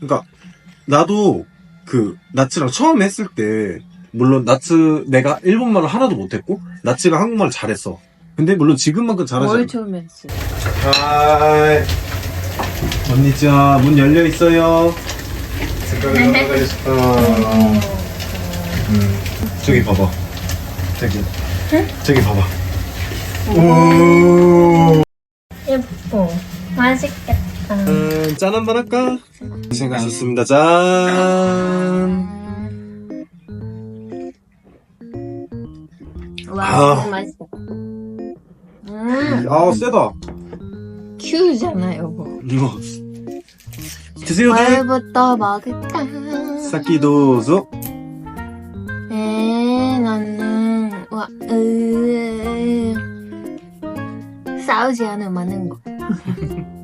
그러니까 나도 그 나츠랑 처음 했을 때 물론 나츠 내가 일본말을 하나도 못했고 나츠가 한국말 잘했어. 근데 물론 지금만큼 잘하지 뭘 않아. 처음 했어? 하이. 언니자 문 열려 있어요. 색깔이 너무 잘했다. 음. 저기 봐봐. 저기. 저기 봐봐. 오. 예뻐. 맛있겠다. 짠, 짠 한번 할까? 고생하셨습니다. 짠. 와, 아. 맛있어. 음, 아, 세다. 큐잖아, 여보. 이거. 드세요, 네. 벌부터 먹을까? 사키도zo. 에, 나는, 와, 으, 싸우지 않으면 거.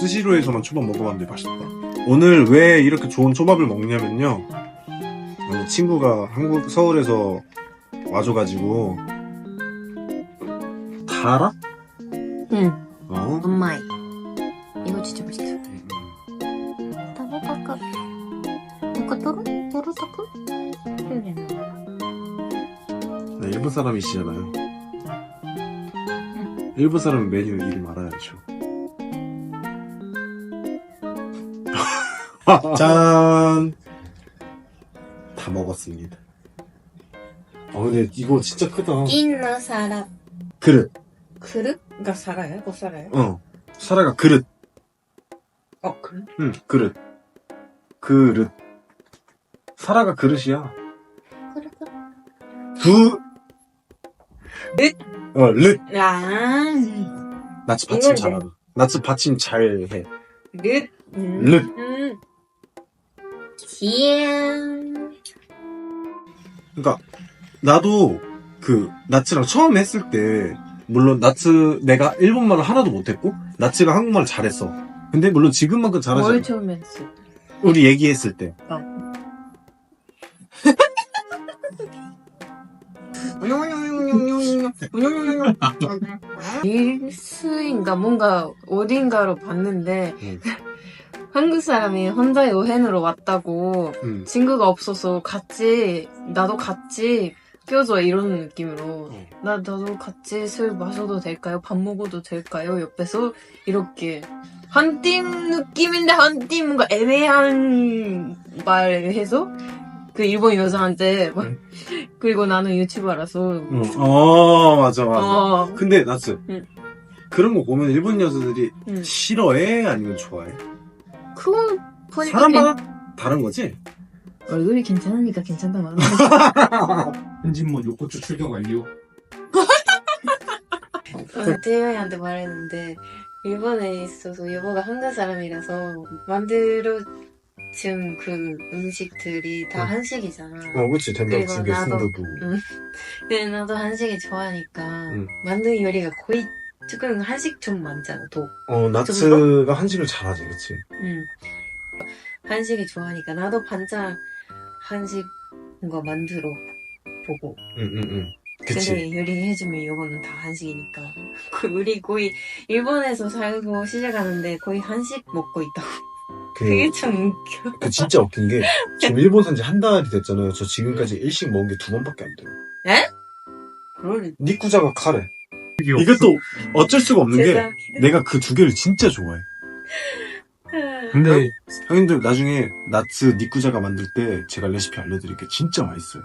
스시로에서만 초밥 먹어봤는데 맛있다. 오늘 왜 이렇게 좋은 초밥을 먹냐면요. 오늘 친구가 한국 서울에서 와줘가지고 달아? 응, 어? 엄마이. 이거 진짜 맛있어. 타바카카. 뭔가 또로? 또로타쿠? 그러게. 네, 일본 사람이시잖아요. 일본 사람은 메뉴 이름 알아야죠. 짠! 다 먹었습니다. 아 근데 이거 진짜 크다. 인나 사라. 그릇. 그릇가 살아요? 못 살아요? 어. 사라가 그릇. 어, 그래? 응, 그릇. 그릇. 사라가 그릇이야. 그래. 두. 릇? 어, 릇. 아, 나츠 받침 이건데. 잘하다. 나츠 받침 잘해. 릇. 음. 릇. 음. 귀여워. 그러니까 나도 그 나츠랑 처음 했을 때 물론 나츠 내가 일본말을 하나도 못했고 나츠가 한국말을 잘했어. 근데 물론 지금만큼 잘하지 뭘 않아. 처음 했어? 우리 얘기했을 때. 일수인가 뭔가 어딘가로 봤는데 응. 한국 사람이 혼자 여행으로 왔다고 음. 친구가 없어서 같이 나도 같이 껴줘 이런 느낌으로 어. 나 나도 같이 술 마셔도 될까요? 밥 먹어도 될까요? 옆에서 이렇게 한 팀 느낌인데 한 팀 뭔가 애매한 말을 해서 그 일본 여자한테 막 응. 그리고 나는 유튜버라서 응. 어 맞아 맞아. 어, 근데 나츠 응. 그런 거 보면 일본 여자들이 응. 싫어해 아니면 좋아해? 그건 보니까 사람마다 다른 거지? 얼굴이 괜찮으니까 괜찮다 말하는 현진모 요코츠 출격 완료. 오늘 태영이한테 말했는데 일본에 있어서 여보가 한국 사람이라서 만들어 준그 음식들이 다 응. 한식이잖아. 어 그치 된장찌개, 그리고 나도- 순두부. 근데 나도 한식이 좋아하니까 응. 만든 요리가 거의 조금 한식 좀 많잖아. 또. 어 나츠가 한식을 잘하지 그치? 응. 한식이 좋아하니까 나도 반찬 한식 뭔가 만들어 보고. 응응응. 그치. 근데 요리해주면 이거는 다 한식이니까. 그 우리 거의 일본에서 살고 시작하는데 거의 한식 먹고 있다고. 그게 참 웃겨. 그 진짜 웃긴 게 지금 일본 산지 한 달이 됐잖아요. 저 지금까지 일식 먹은 게 두 번밖에 안 돼요. 그럴 니꾸자가 카레. 이게 이것도 어쩔 수가 없는 게 내가 그 두 개를 진짜 좋아해. 근데 형님들 나중에 나츠 니꾸자가 만들 때 제가 레시피 알려드릴게요. 진짜 맛있어요.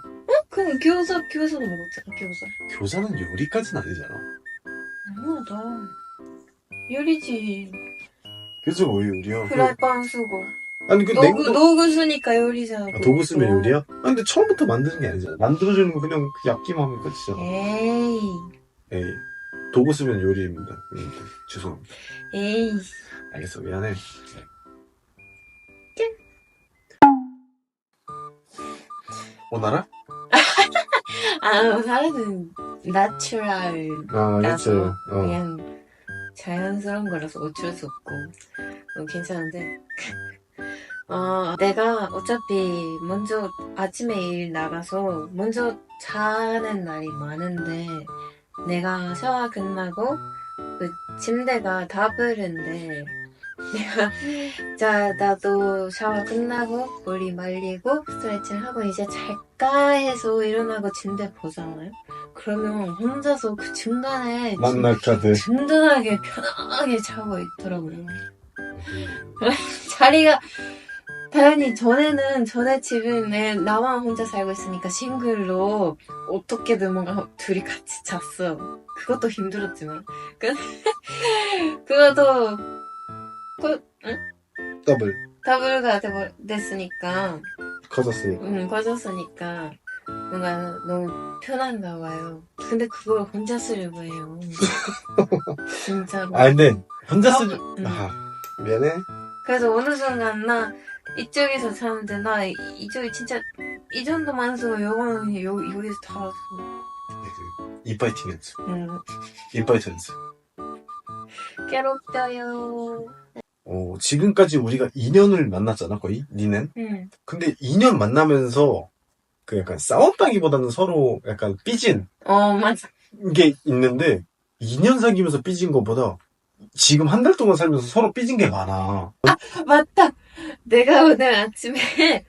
그럼 교사 교사도 먹었잖아. 교사. 교사는 요리까지는 아니잖아. 아무다 요리지. 교사가 왜 요리야? 프라이팬 쓰고. 아니 그 도구 냉동 도구 쓰니까 요리잖아. 아, 도구 쓰면 요리야? 아, 근데 처음부터 만드는 게 아니잖아. 만들어주는 거 그냥 그 얇기만 하면 끝이잖아. 에이 에이. 도구 쓰면 요리입니다. 음, 죄송합니다. 에이. 알겠어, 미안해. 오나라? 어, 아, 오나라는 아, 나서 그렇죠. 어. 그냥 자연스러운 거라서 어쩔 수 없고 어, 괜찮은데 어, 내가 어차피 먼저 아침에 일 나가서 먼저 자는 날이 많은데 내가 샤워 끝나고 그 침대가 더블인데 내가 자 나도 샤워 끝나고 머리 말리고 스트레칭 하고 이제 잘까 해서 일어나고 침대 보잖아요 그러면 혼자서 그 중간에 만날 카드. 든든하게 편하게 자고 있더라고요. 자리가 당연히 전에는 전에 내 나만 혼자 살고 있으니까 싱글로 어떻게든 뭔가 둘이 같이 잤어. 그것도 힘들었지만 그 그것도 그 더블. 더블가 돼- 됐으니까 커졌으니까. 음 커졌으니까 뭔가 너무 편한가 봐요. 근데 그걸 혼자 쓰려고 해요. 진짜로. 아, 근데, 혼자 쓰지. 음. 아, 미안해. 그래서 어느 순간 나 이쪽에서 자는데 나 이- 이쪽이 진짜 이 정도만 쓰고 요거는 여, 여기서 다 왔어. 이파이팅 연습. 응. 이파이팅 연습. 괴롭혀요. 어, 지금까지 우리가 2년을 만났잖아, 거의? 니는? 응. 근데 2년 만나면서, 그 약간 싸웠다기보다는 서로 약간 삐진 어 맞아. 게 있는데, 2년 사귀면서 삐진 것보다, 지금 한 달 동안 살면서 서로 삐진 게 많아. 맞다. 내가 오늘 아침에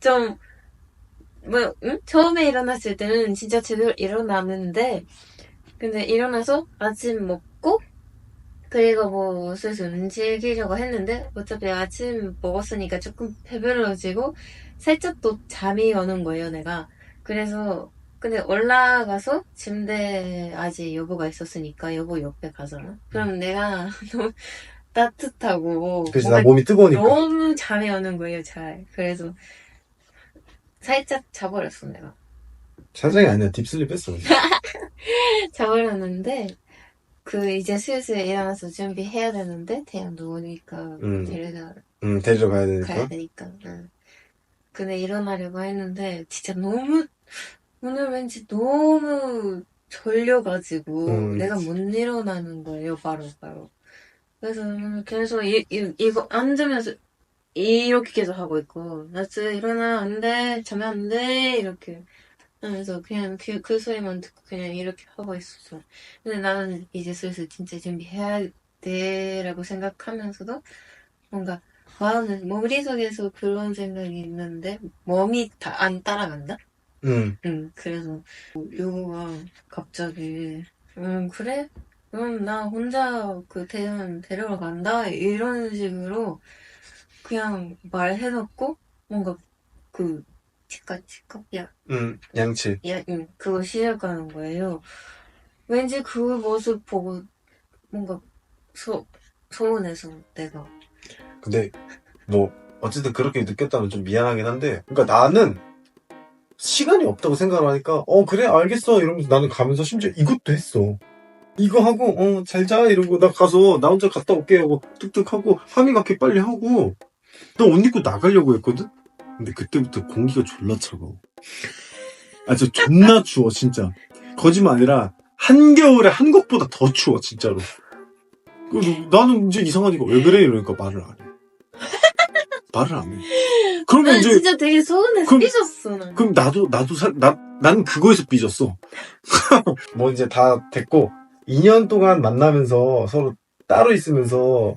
좀, 뭐, 응? 처음에 일어났을 때는 진짜 제대로 일어나는데, 근데 일어나서 아침 먹고, 그리고 뭐 슬슬 움직이려고 했는데, 어차피 아침 먹었으니까 조금 배불러지고, 살짝 또 잠이 오는 거예요, 내가. 그래서, 근데 올라가서 침대 아직 여보가 있었으니까 여보 옆에 가잖아. 그럼 내가 너무 따뜻하고, 그래서 나 몸이 뜨거우니까. 너무 잠이 오는 거예요, 잘. 그래서 살짝 자버렸어, 내가. 사장이 아니라 딥슬립 했어. 자버렸는데 그 이제 슬슬 일어나서 준비해야 되는데 태양 누우니까 음. 데려다 음, 데리러 가야 가야 되니까. 되니까. 응. 근데 일어나려고 했는데 진짜 너무 오늘 왠지 너무 졸려가지고 음. 내가 못 일어나는 거예요, 바로 바로. 그래서 계속 이, 이, 이거 앉으면서 이렇게 계속 하고 있고 나츠 일어나 안돼 자면 안돼 이렇게 하면서 그냥 그, 그 소리만 듣고 그냥 이렇게 하고 있었어. 근데 나는 이제 슬슬 진짜 준비해야 돼라고 생각하면서도 뭔가 마음은 머릿속에서 그런 생각이 있는데 몸이 다 안 따라간다? 음, 응 그래서 요거가 갑자기 음 그래? 그럼 나 혼자 그 대전 데려러 간다 이런 식으로 그냥 말해놓고 뭔가 그 치카 치카 야, 음, 양치. 야, 응, 그거 시작하는 거예요. 왠지 그 모습 보고 뭔가 소 소원해서 내가 근데, 뭐, 어쨌든 그렇게 느꼈다면 좀 미안하긴 한데, 그러니까 나는 시간이 없다고 생각을 하니까, 어, 그래, 알겠어. 이러면서 나는 가면서 심지어 이것도 했어. 이거 하고, 어, 잘 자. 이러고, 나 가서, 나 혼자 갔다 올게 하고, 뚝뚝 하고, 함이가게 빨리 하고, 나 옷 입고 나가려고 했거든? 근데 그때부터 공기가 졸라 차가워. 아, 진짜 존나 추워, 진짜. 거짓말 아니라, 한겨울에 한국보다 더 추워, 진짜로. 그래서 나는 이제 이상하니까 왜 그래? 이러니까 말을 안 해. 말을 안 해. 그러면 난 이제, 진짜 되게 서운해서 그럼- 삐졌어 난. 그럼 나도, 나도 사, 나, 나는 그거에서 삐졌어. 뭐 이제 다 됐고, 2년 동안 만나면서 서로 따로 있으면서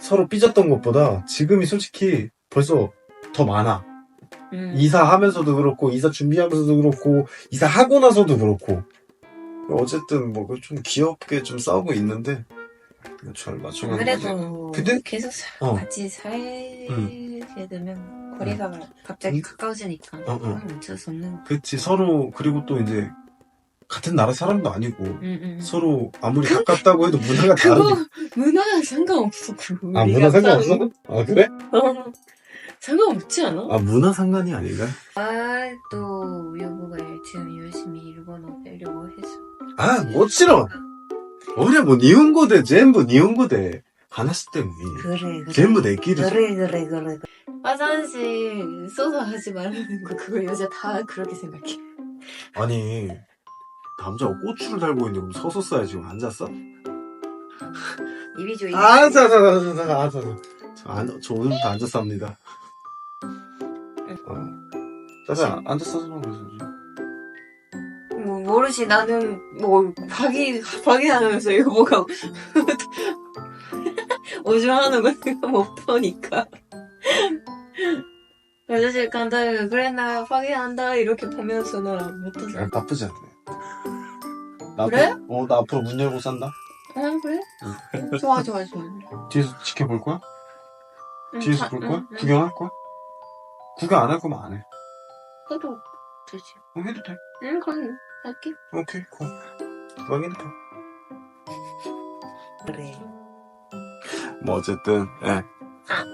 서로 삐졌던 것보다 지금이 솔직히 벌써 더 많아. 음. 이사하면서도 그렇고, 이사 준비하면서도 그렇고, 이사하고 나서도 그렇고. 어쨌든 뭐 좀 귀엽게 좀 싸우고 있는데, 잘 맞춰가는. 그래도 근데- 계속 사- 어. 같이 살게 되면 거리가 갑자기 음. 가까워지니까 어, 어. 어쩔 수 없는 거. 그치, 서로, 그리고 또 이제, 같은 나라 사람도 아니고, 응, 응. 서로 아무리 가깝다고 해도 문화가 그거 다르니까. 문화랑 상관없어 그거. 아, 우리가 문화 상관없어? 사는 아, 그래? 거. 어. 상관없지 않아? 아, 문화 상관이 아닌가? 아, 또 여보가 지금 열심히 일본어 배우려고 해서. 아, 뭐 싫어.俺も日本語で全部日本語で話してもいい。 그래, 그래. 全部できるじゃん。 그래, 그래, 그래. 화장실 써서 하지 말라는 거 그거 여자 다 그렇게 생각해. 아니 남자가 고추를 달고 있는데 그럼 서서 써야지 지금 앉았어? 입. 아, 자, 자, 자, 자, 자, 자, 자. 저, 안, 저 오늘부터 앉아서 합니다. 어. 자, 자, 앉아서 하는 거지. 뭐 모르지 나는 뭐 확인 확인하면서 이거 뭐가 오줌하는 거 내가 못 보니까. 화장실 간다 그래 나 확인한다 이렇게 보면서 나랑 못하지. 야, 나쁘지 않네. 나 그래? 앞으로, 어, 나 앞으로 문 열고 산다? 어 그래? 좋아 좋아 좋아. 뒤에서 지켜볼 거야? 응, 뒤에서 다- 볼 응, 거야? 응. 구경할 거야? 구경 안 할 거면 안 해. 해도 되지. 어, 해도 돼. 응 그럼 할게. 오케이, 고. 확인해 봐. 그래. 뭐, 어쨌든, 예. 아.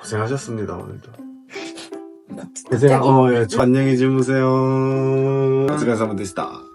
고생하셨습니다, 오늘도. 고생, 어, 예, 안녕히 주무세요. お疲れ様でした。